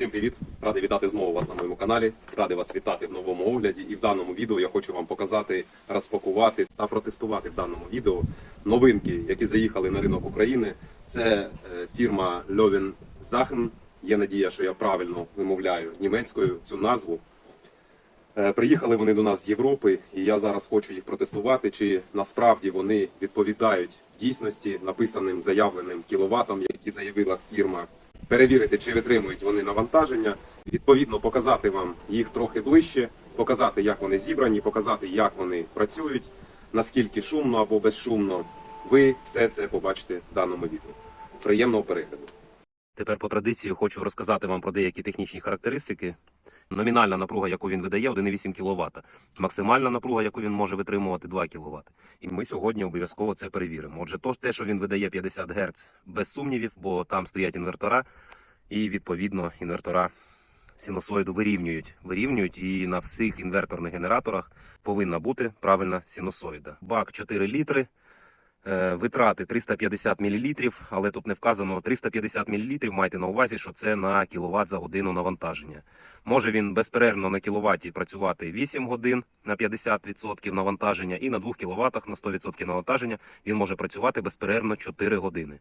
Всім привіт! Радий вітати знову вас на моєму каналі. Радий вас вітати в новому огляді. І в даному відео я хочу вам показати, розпакувати та протестувати в даному відео новинки, які заїхали на ринок України. Це е, фірма Leuven Sachen. Є надія, що я правильно вимовляю німецькою цю назву. Е, Приїхали вони до нас з Європи, і я зараз хочу їх протестувати, чи насправді вони відповідають дійсності написаним заявленим кіловатам, які заявила фірма. Перевірити, чи витримують вони навантаження, відповідно показати вам їх трохи ближче, показати, як вони зібрані, показати, як вони працюють, наскільки шумно або безшумно. Ви все це побачите в даному відео. Приємного перегляду. Тепер по традиції хочу розказати вам про деякі технічні характеристики. Номінальна напруга, яку він видає, 1,8 кВт. Максимальна напруга, яку він може витримувати, 2 кВт. І ми сьогодні обов'язково це перевіримо. Отже, то, те, що він видає 50 Гц, без сумнівів, бо там стоять інвертора, і відповідно інвертора синусоїду вирівнюють. Вирівнюють, і на всіх інверторних генераторах повинна бути правильна синусоїда. Бак 4 літри. Е, Витрати 350 мл, але тут не вказано 350 мл. Майте на увазі, що це на кіловат за годину навантаження. Може він безперервно на кіловаті працювати 8 годин на 50% навантаження, і на 2 кВт на 100% навантаження він може працювати безперервно 4 години.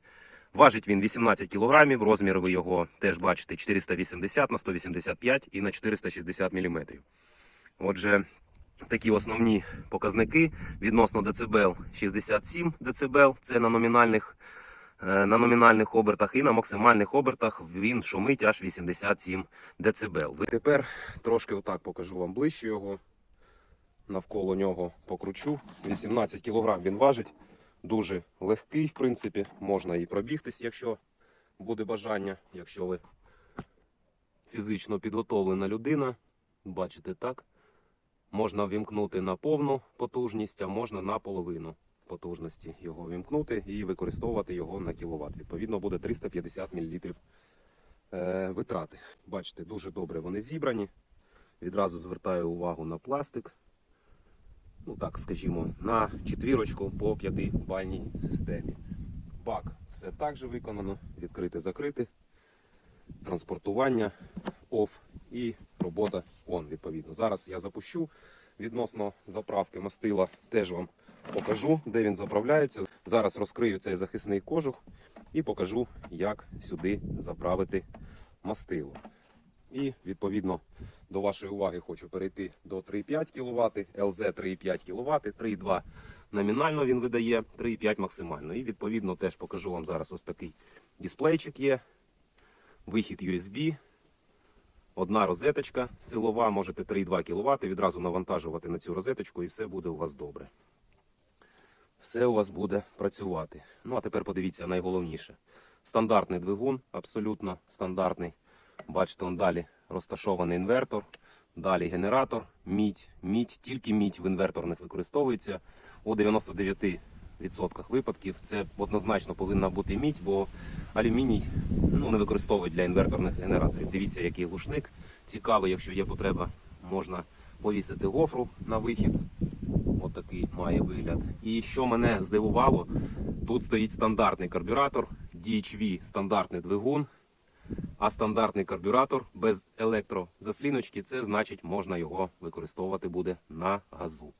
Важить він 18 кг, розмір ви його теж бачите 480 на 185 і на 460 мм. Отже, такі основні показники відносно децибел 67 децибел, це на номінальних, е, на номінальних обертах, і на максимальних обертах він шумить аж 87 децибел. Тепер трошки отак покажу вам ближче його. Навколо нього покручу. 18 кг він важить. Дуже легкий, в принципі. Можна і пробігтись, якщо буде бажання. Якщо ви фізично підготовлена людина, бачите так. Можна вімкнути на повну потужність, а можна на половину потужності його вімкнути і використовувати його на кіловат. Відповідно, буде 350 мл е, витрати. Бачите, дуже добре вони зібрані. Відразу звертаю увагу на пластик. Ну так, скажімо, на четвірочку по п'ятибальній системі. Бак все так же виконано. Відкрити, закрити. Транспортування OFF і робота ON, відповідно. Зараз я запущу відносно заправки мастила. Теж вам покажу, де він заправляється. Зараз розкрию цей захисний кожух і покажу, як сюди заправити мастило. І відповідно до вашої уваги хочу перейти до 3,5 кВт, LZ 3,5 кВт, 3,2 номінально він видає, 3,5 максимально. І відповідно теж покажу вам зараз ось такий дисплейчик є. Вихід USB, одна розеточка силова, можете 3,2 кВт відразу навантажувати на цю розеточку і все буде у вас добре. Все у вас буде працювати. Ну а тепер подивіться найголовніше. Стандартний двигун, абсолютно стандартний. Бачите, он далі розташований інвертор, далі генератор, мідь, мідь, тільки мідь в інверторних використовується. У 99% випадків це однозначно повинна бути мідь, бо алюміній ну, не використовують для інверторних генераторів. Дивіться, який глушник. Цікавий, якщо є потреба, можна повісити гофру на вихід. Отакий має вигляд. І що мене здивувало, тут стоїть стандартний карбюратор, DHV стандартний двигун, а стандартний карбюратор без електрозасліночки, це значить можна його використовувати буде на газу.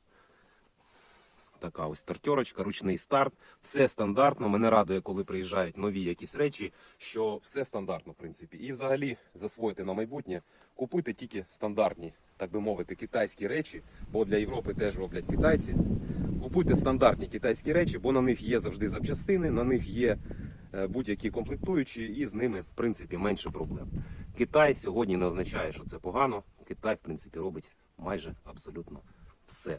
Така ось стартерочка, ручний старт. Все стандартно. Мене радує, коли приїжджають нові якісь речі, що все стандартно, в принципі. І взагалі засвоїти на майбутнє, купуйте тільки стандартні, так би мовити, китайські речі, бо для Європи теж роблять китайці. Купуйте стандартні китайські речі, бо на них є завжди запчастини, на них є е, будь-які комплектуючі, і з ними, в принципі, менше проблем. Китай сьогодні не означає, що це погано. Китай, в принципі, робить майже абсолютно все.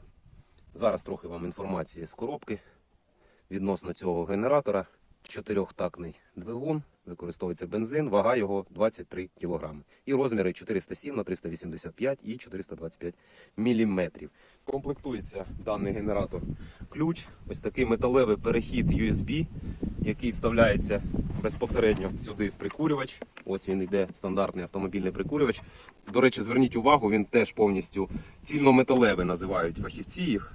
Зараз трохи вам інформації з коробки відносно цього генератора. Чотирьохтактний двигун, використовується бензин, вага його 23 кг. І розміри 407 на 385 і 425 мм. Комплектується даний генератор ключ, ось такий металевий перехід USB, який вставляється безпосередньо сюди в прикурювач. Ось він йде стандартний автомобільний прикурювач. До речі, зверніть увагу, він теж повністю цільнометалевий називають фахівці їх.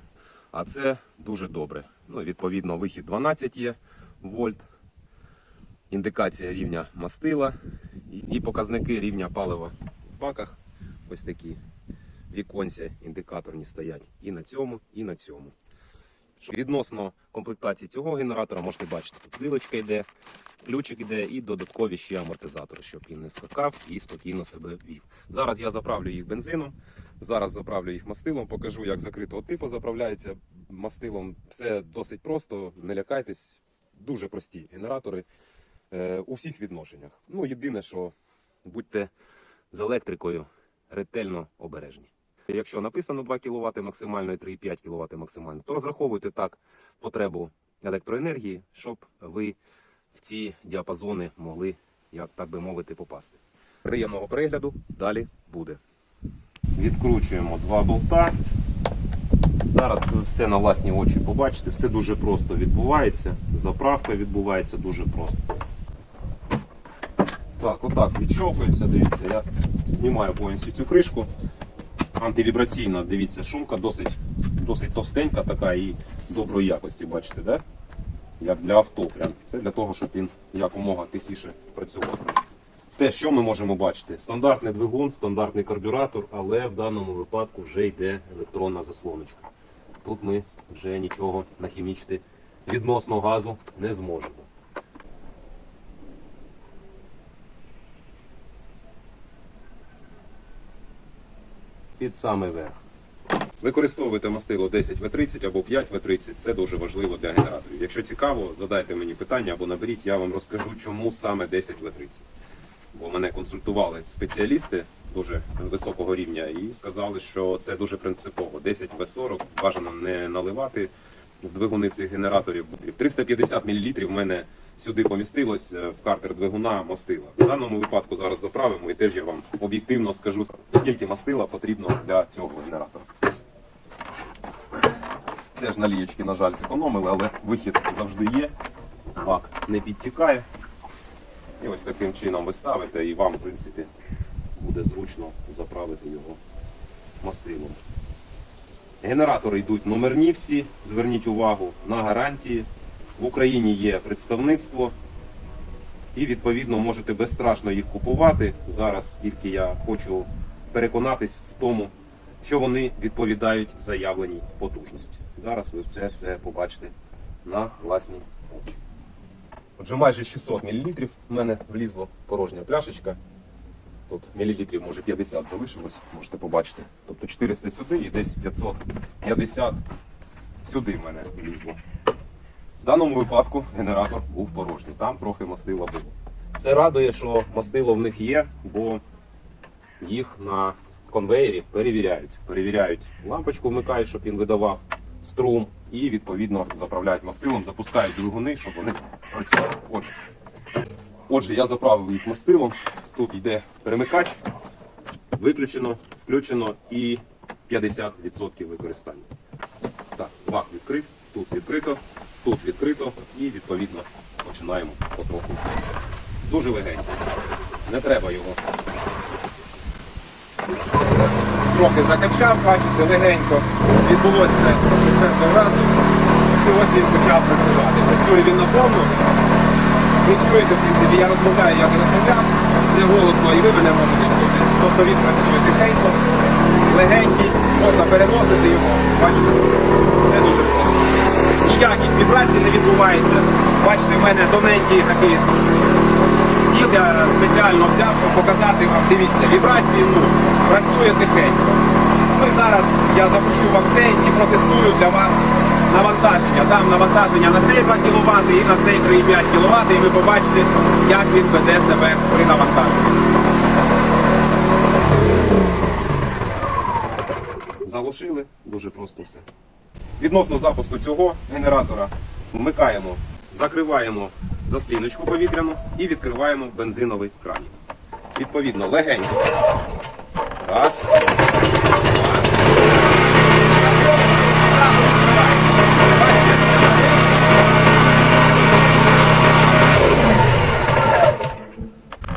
А це дуже добре. Ну, відповідно, вихід 12 є вольт. індикація рівня мастила і- показники рівня палива в баках. Ось такі віконця індикаторні стоять і на цьому, і на цьому. Відносно комплектації цього генератора можете бачити, тут вилочка йде, ключик йде і додаткові ще амортизатори, щоб він не скакав і спокійно себе вів. Зараз я заправлю їх бензином, зараз заправлю їх мастилом, покажу, як закритого типу заправляється мастилом. Все досить просто, не лякайтесь, дуже прості генератори е, у всіх відношеннях. Ну, єдине, що будьте з електрикою ретельно обережні. Якщо написано 2 кВт максимально і 3,5 кВт максимально, то розраховуйте так потребу електроенергії, щоб ви в ці діапазони могли, як так би мовити, попасти. Приємного перегляду, далі буде. Відкручуємо два болта. Зараз все на власні очі побачите, все дуже просто відбувається. Заправка відбувається дуже просто. Так, отак відщовхується, дивіться, я знімаю повністю цю кришку. Антивібраційна, дивіться, шумка досить, досить товстенька така і доброї якості, бачите, да? як для авто. Прям. Це для того, щоб він якомога тихіше працював. Те, що ми можемо бачити, стандартний двигун, стандартний карбюратор, але в даному випадку вже йде електронна заслоночка. Тут ми вже нічого нахімічити відносно газу не зможемо. Під самий верх. Використовуйте мастило 10В30 або 5В30, це дуже важливо для генераторів. Якщо цікаво, задайте мені питання або наберіть, я вам розкажу, чому саме 10В30. Бо мене консультували спеціалісти дуже високого рівня і сказали, що це дуже принципово. 10В40 бажано не наливати в двигуни цих генераторів. 350 мл в мене сюди помістилось е, в картер двигуна мастила. В даному випадку зараз заправимо і теж я вам об'єктивно скажу, скільки мастила потрібно для цього генератора. Теж налієчки, на жаль, зекономили, але вихід завжди є. Бак не підтікає. І ось таким чином ви ставите, і вам, в принципі, буде зручно заправити його мастилом. Генератори йдуть номерні всі, зверніть увагу на гарантії. В Україні є представництво, і відповідно можете безстрашно їх купувати. Зараз тільки я хочу переконатись в тому, що вони відповідають заявленій потужності. Зараз ви це все побачите на власні очі. Отже, майже 600 мл в мене влізло порожня пляшечка. Тут мілілітрів може 50 залишилось, можете побачити. Тобто 400 сюди і десь 550 сюди в мене влізло. В даному випадку генератор був порожній, там трохи мастила було. Це радує, що мастило в них є, бо їх на конвеєрі перевіряють. Перевіряють лампочку, вмикають, щоб він видавав струм, і відповідно заправляють мастилом, запускають двигуни, щоб вони працювали. Отже, Отже, я заправив їх мастилом. Тут йде перемикач, виключено, включено і 50% використання. Так, бак відкрит, тут відкрито, тут відкрито і відповідно починаємо потроху. Дуже легенько. Не треба його. Трохи закачав, бачите, легенько. Відбулося четвертого разу. І ось він почав працювати. Працює він наповну. Ви чуєте, в принципі, я розмовляю, як і розмовляв, не голосно, і ви мене можете чути. Тобто він працює тихенько, легенький, можна переносити його. Бачите, все дуже просто. Ніяких вібрацій не відбувається. Бачите, в мене тоненький такий спеціально взяв, щоб показати вам. Дивіться, вібрації нуль. Працює тихенько. Ну зараз я запущу вам цей і протестую для вас навантаження. Дам навантаження на цей 2 кВт і на цей 3,5 кВт, і ви побачите, як він веде себе при навантаженні. Заглушили, дуже просто все. Відносно запуску цього генератора вмикаємо, закриваємо засліночку повітряну і відкриваємо бензиновий кранік. Відповідно, легенько. Раз.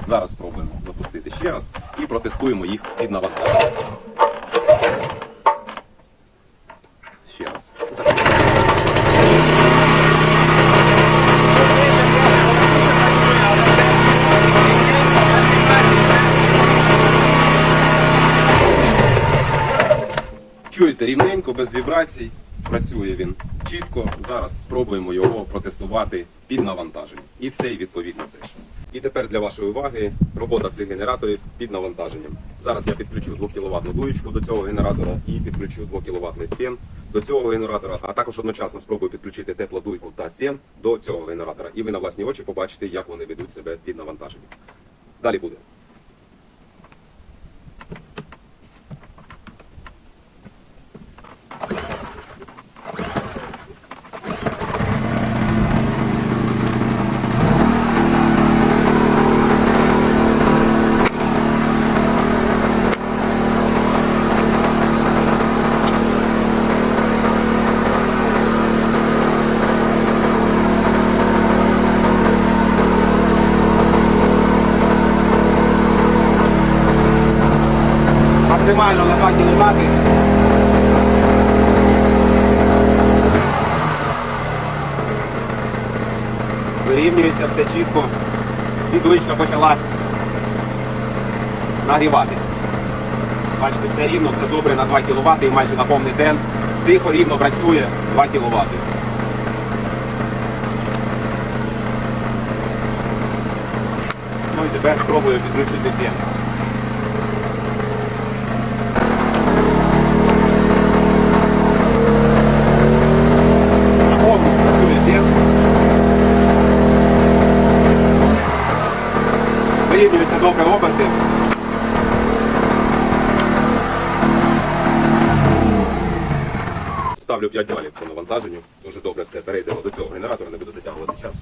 Зараз спробуємо запустити ще раз і протестуємо їх під навантаженням. Ще раз. Чуєте, рівненько, без вібрацій. Працює він чітко. Зараз спробуємо його протестувати під навантаженням. І цей відповідно теж. І тепер для вашої уваги робота цих генераторів під навантаженням. Зараз я підключу 2 кВт дуючку до цього генератора і підключу 2 кВт фен до цього генератора, а також одночасно спробую підключити теплодуйку та фен до цього генератора. І ви на власні очі побачите, як вони ведуть себе під навантаженням. Далі буде. Максимально на 2 кВт. Вирівнюється все чітко. І дуєчка почала нагріватися. Бачите, все рівно, все добре на 2 кВт і майже на повний ден. Тихо, рівно працює 2 кВт. Ну і тепер спробую підключити фен. На повну працює фен. Вирівнюються добре оберти. Ставлю 5 балів по навантаженню. Дуже добре все. Перейдемо до цього генератора, не буду затягувати час.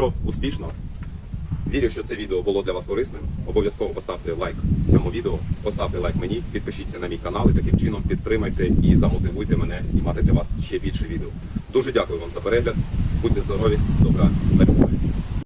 Пройшов успішно. Вірю, що це відео було для вас корисним. Обов'язково поставте лайк цьому відео, поставте лайк мені, підпишіться на мій канал і таким чином підтримайте і замотивуйте мене знімати для вас ще більше відео. Дуже дякую вам за перегляд. Будьте здорові, добра та любові.